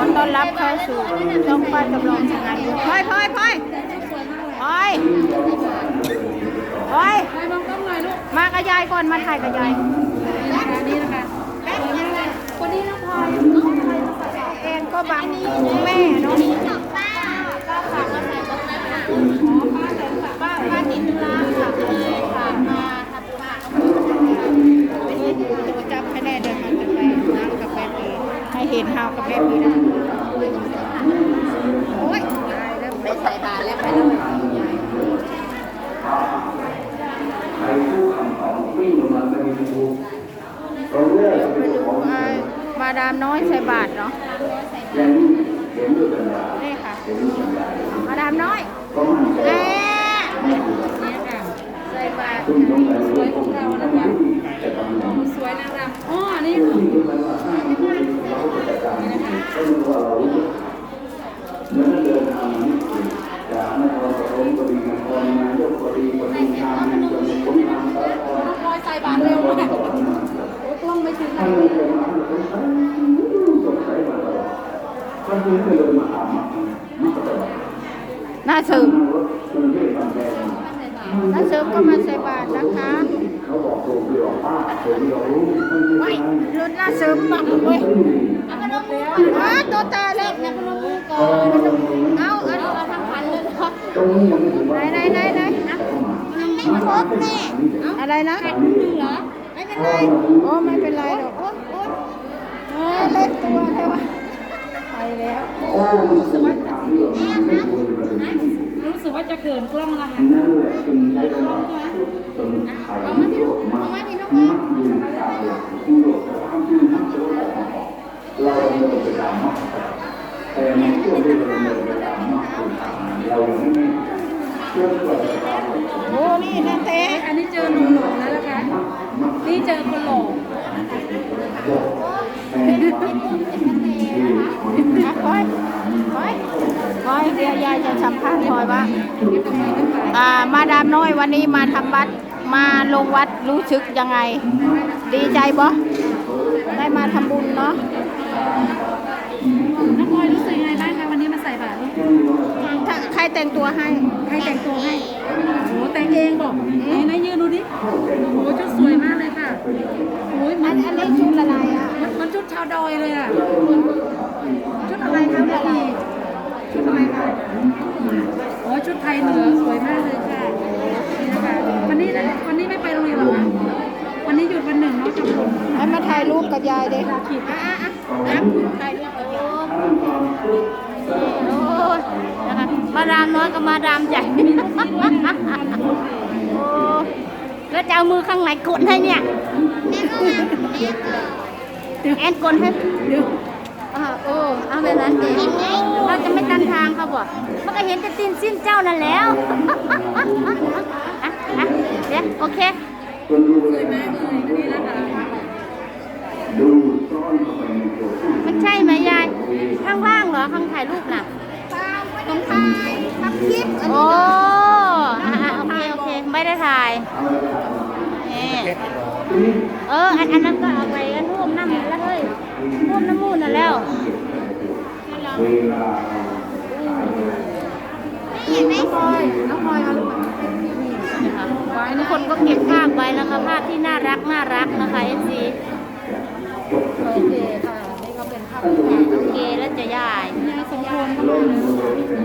อต้อนรับเข้าสู่ช่องป้าจำลองชนะดูพลอยพลอยพลอยพลอยพลอยมองกล้องหน่อยลูกมากับยายก่อนมาถ่ายกับยายนี่นะคะนี่นะคะคนนี้น้องพลอยเองก็บังแม่เนาะ ป้าฝากมาใส่ตรงนั้นค่ะอ๋อป้าใส่ฝากป้าป้าติดธุระค่ะเลยฝากมาทำผ้าเอา ตัวจับให้แน่เดินมาจะไปนั่งกับแม่พีให้เห็นเฮากับแม่พีนะโอ้ยตายแล้ว ไปใส่บาตรแล้วไปเลยใครผู้คำของวิ่งมาในดูเราเลือกเป็นดูของไอ้มาดามน้อยใส่บาทเนาะอย่างนี้เห็นด้วยกันว่านี่ค่ะเห็นด้วยกันว่ามาดามน้อยก็มั่นใจแม่นี่ค่ะใส่บาทคุณต้องการรู้ของเรานะคะจะทำอย่าง สวยนางรำอ๋อนี่ ที่ที่มันว่าห้ามผู้เราจะทำก็รู้ว่าเรารู้เมื่อเดินทางนี้จากนครปฐมก็ดีนครนายกก็ดีปทุมธานีจนผลทางสารค น้องพลอยใส่บาตรเร็วมากโอ้กล้องไม่ถึง ท่านเคยมาสงสัยสงสัยมาตลอดท่านเคยเดินมาถามมามาตลอด หน้าเสริมน่างแคหน้าเสริมก็มาใส่บาทนะคะไม่รุ่นหน้าเสริมบังเว้ยว้าตัวตาเล็กนะเอาเอาเอาเอาทั้งพันเลยเหรอตรงนี้ยังไหนไหนไหนไหนไม่ครบแน่อะไรนะเหรอไม่เป็นไรโอ้ไม่เป็นไรหรอกโอ้โอ้เล็กตัวใช่ปะ แล้วโอ้มันสวยทางเรื่องไม่ควรเลยรู้สึกว่าจะเขินกล้องแล้วค่ะนั่นแหละจึงใช้เวลาจนไข่โยกมากมักยืนตาหลังที่โยกทำที่ทำเชื่อเราเดินไปตามมักแต่ในช่วงที่เราเดินไปตามมักคนทำเรายังไม่เชื่อว่าจะตามโอ้นี่นาเต้อันนี้เจอหนุ่มๆแล้วนะคะนี่เจอคนหล่อ อะคอยคอยคอยเดี๋ยวยายจะสัมภาษณ์คอยว่าอ่า มาดามน้อยวันนี้มาทำวัด มาลงวัดรู้สึกยังไง ดีใจบ่ได้มาทำบุญเนาะน้องพลอยรู้สึกยังไงบ้างคะวันนี้มาใส่บาตรถ้าใครแต่งตัวให้ ใครแต่งตัวให้โอ้โหแต่งเองบอกไหนไหนยืนดูดิโอ้โหชุดสวยมากเลยค่ะโอ้ยมัอันนอันนี้ชุดอะไรอะ มันมันชุดชาวดอยเลยอะชุด อะไรคะพี่พีชุดอะไรคะอ๋อชุดไทยเหนือสวยมากเลยค่ะนี่นะคะวันนี้นะวันนี้ไม่ไปโรงเรียนหรอคะวันนี้หยุดวันหนึ่งเนาะจำลองให้มาถ่ายรูปกับยายเด็กขีดอะอะอะอะถ่ายรูปกับยายโอ้ยนะคะมาดามน้อยกับมาดามใหญ่โอ้แล้วจะเอามือข้างไหนกดให้เนี่ยแอนกดให้ดูอ่าโอ้เอาแบบนั้นเองเราจะไม่ตันทางเขาบอกมันก็เห็นจะตีนสิ้นเจ้านั่นแล้วอะอะเดี๋ยวโอเคคนดูเลยมากเลยนี่นะคะดูซ่อนเข้าไปในตัวผู้มันใช่ไหมยาย ข้างล่างเหรอ ข้างถ่ายรูปน่ะตรงถ่ายทำคลิปโอ้อะอะโอเค โอเค ไม่ได้ถ่ายนี่เอออันอันนั้นก็เอาไปอันร่วมน้ำแล้วเฮ้ยร่วมน้ำมูนน่ะแล้ว เวลาน้องพลอยน้องพลอยเอาลูกมานะคะทุกคนก็เก็บภาพไว้นะคะภาพที่น่ารักน่ารักนะคะเอซีโอเคค่ะ นี่ก็เป็นภาพโอเคแล้วจะยายยายสมควรก็มาเลยนี่คุณ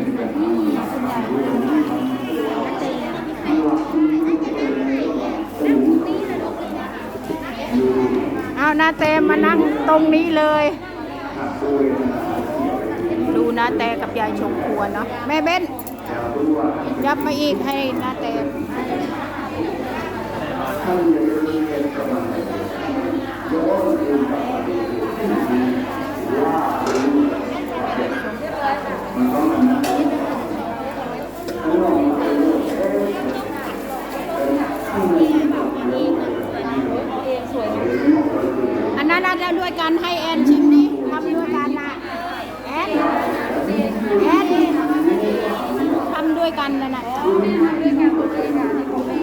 ยายเอาหน้าเต็มมานั่งตรงนี้เลยดูน นาแตกับยายชมครัวเนาะแม่เบ้นยับมาอีกให้นาแตอั กันแล้วนะทำด้วยนที่ผมไม่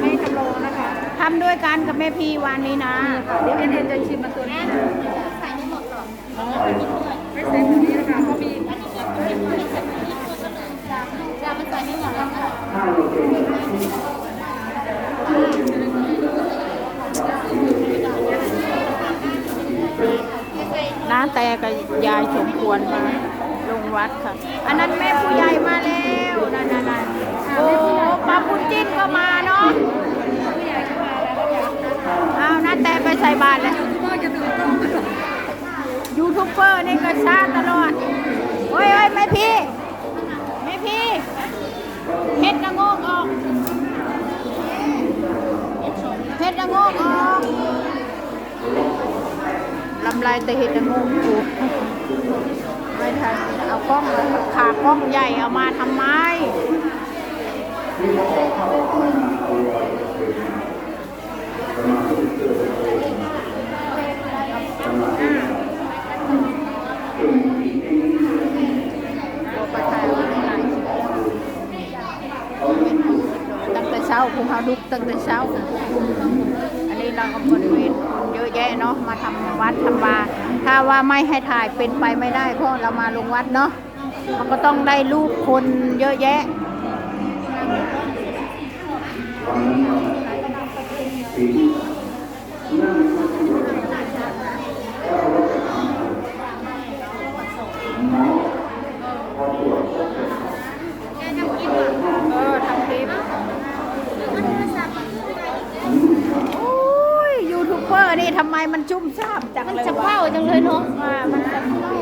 ไม่จำลองนะคะทำด้วยกันกับแม่พีวันนี้นะเดี๋ยวเอ็นจะชิมมาตัวนี้ใส่ไม่หมดหรอไม่ใส่ตัวนี้นะคะเพราะมีจะมานใส่ไม่หมดหรอน้าแต่กับยายสมควรมาลงวัดค่ะ อันนั้นแม่ผู้ใหญ่ ป้าปุ้นจิ้นก็มาเนาะเอาน้าแต่ไปใส่บาตรเลยก็จะตื่นต้องยูทูบเบอร์นี่ก็ชาตลอดโอ้ยโอ้ยแม่พี่แม่พี่เฮ็ดละโงกออกเฮ็ดละโงกออกลำลายแต่เฮ็ดละโงกอยู่ไม่ทันเอากล้องมาขากล้องใหญ่เอามาทำไม ตัวประธาน เช้าคุณเขาลุกตั้งแต่เช้า อันนี้เราก็บริเวณเยอะแยะเนาะมาทำวัดทำบาถ้าว่าไม่ให้ถ่ายเป็นไปไม่ได้เพราะเรามาลงวัดเนาะมันก็ต้องได้รูปคนเยอะแยะเออทำคลิปโอ้ยยูทูบเบอร์นี่ ทำไมมันชุ่มชาบจังเลยมันจะเป้าจังเลยเนาะว่ามันจะเป้า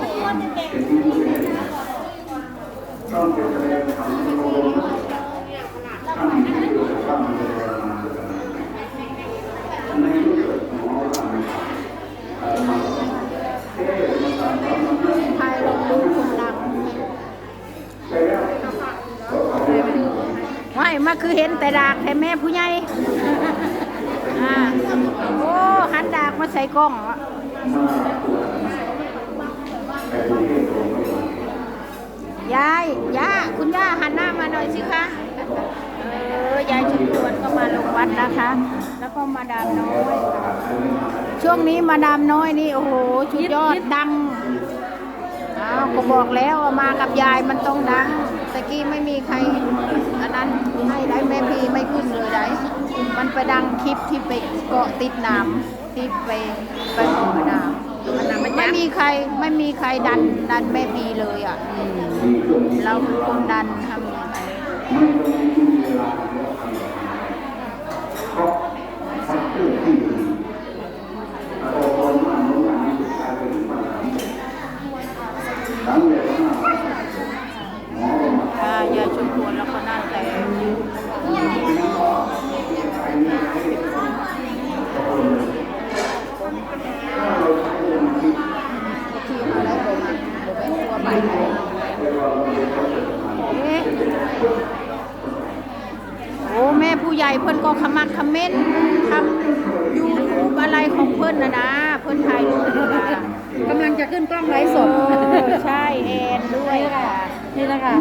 ถ่ายลงดูคนดังไม่มาคือเห็นแต่ดากแต่แม่ผู้ใหญ่อ่าโอ้ หันดากมาใส่กล้องอะยายย่าคุณย่าหันหน้ามาหน่อยสิคะเออยายชุมชวนก็มาลงวัดนะคะ แล้วก็มาดามน้อย ช่วงนี้มาดามน้อยนี่โอ้โหชุดยอดดังอ้าวก็บอกแล้วว่ามากับยายมันต้องดังตะกี้ไม่มีใครอันนั้นให้ได้แม่พีไม่ขึ้นเลยได้มันไปดังคลิปที่ไปเกาะติดน้ำ ที่ไปไปเกาะน้ำไม่มีใครไม่มีใครดันดันแม่พีเลยอะเราคือคนดันทำอย่างไร เพราะมันเกิดที่ดีพอคนมาโน้นมานี่กลายเป็นปัญหาหลังจากนั้นหมอก็มา ถ้ายายชมพวนแล้วก็นั่นแต่ที่เขาได้ผมผมไม่ตัวไปไหนเอ๊ะโอ้แม่ผู้ให ญ่เพิ่นก็ขมักเขม้นทำยูทูบอะไรของเพิ่นนะนะ เพิ่นถ่ายรูปนะกำลังจะขึ้นกล้องไลฟ์สดเออใช่แอนด้วยค่ะ นี่แหละค่ะ